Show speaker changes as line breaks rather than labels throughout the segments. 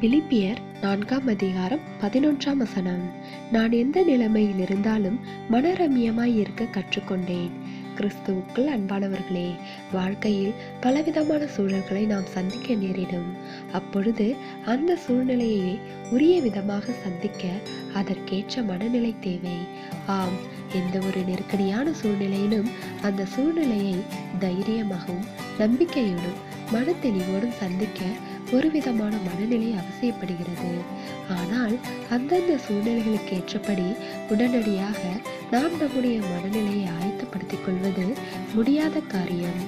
பிலிப்பியர் நான்காம் அதிகாரம் பதினொன்றாம் வசனம். நான் எந்த நிலைமையில் இருந்தாலும் மனரமியமாய் இருக்க கற்றுக்கொண்டேன். கிறிஸ்துவுக்குள் அன்பானவர்களே வாழ்க்கையில் பலவிதமான சூழல்களை நாம் சந்திக்க நேரிடும். அப்பொழுது அந்த சூழ்நிலையை உரிய விதமாக சந்திக்க அதற்கேற்ற மனநிலை தேவை. ஆம் எந்த ஒரு நெருக்கடியான சூழ்நிலையிலும் அந்த சூழ்நிலையை தைரியமாகவும் நம்பிக்கையோடும் மன தெளிவோடும் சந்திக்க ஒரு விதமான மனநிலை அவசியப்படுகிறது. ஆனால் அந்தந்த சூழ்நிலைகளுக்கு ஏற்றபடி உடனடியாக நாம் நம்முடைய மனநிலையை ஆயத்தப்படுத்திக் கொள்வது முடியாத காரியம்.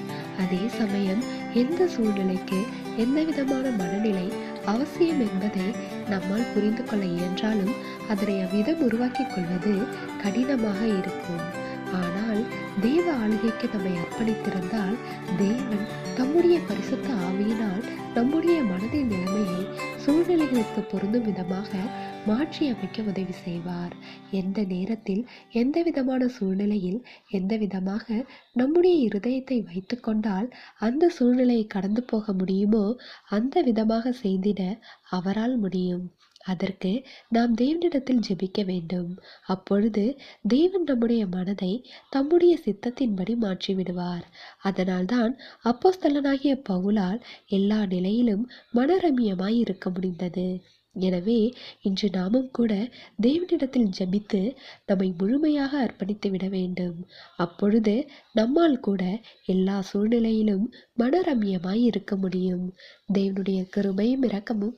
அதே சமயம் எந்த சூழ்நிலைக்கு எந்த விதமான மனநிலை அவசியம் என்பதை நம்மால் புரிந்து கொள்ள இயன்றாலும் அதனை அவ்விதம் உருவாக்கிக் கொள்வது கடினமாக இருக்கும். ஆனால் தேவ ஆளுகைக்கு நம்மை அர்ப்பணித்திருந்தால் தேவன் தம்முடைய பரிசுத்த ஆவியினால் நம்முடைய மனதின் நிலைமையை சூழ்நிலைகளுக்கு பொருந்தும் விதமாக மாற்றி அமைக்க உதவி செய்வார். எந்த நேரத்தில் எந்த விதமான சூழ்நிலையில் எந்த விதமாக நம்முடைய இருதயத்தை வைத்துக்கொண்டால் அந்த சூழ்நிலையை கடந்து போக முடியுமோ அந்த விதமாக செய்திட அவரால் முடியும். அதற்கு நாம் தேவனிடத்தில் ஜெபிக்க வேண்டும். அப்பொழுது தேவன் நம்முடைய மனதை தம்முடைய சித்தத்தின்படி மாற்றி விடுவார் அதனால்தான் அப்போஸ்தலனாகிய பவுலால் எல்லா நிலையிலும் மனரமியமாய் இருக்க முடிந்தது. எனவே இன்று நாமும் கூட தேவனிடத்தில் ஜெபித்து நம்மை முழுமையாக அர்ப்பணித்து விட வேண்டும். அப்பொழுது நம்மால் கூட எல்லா சூழ்நிலையிலும் மனரம்யமாய் இருக்க முடியும். தேவனுடைய கருமையும் இரக்கமும்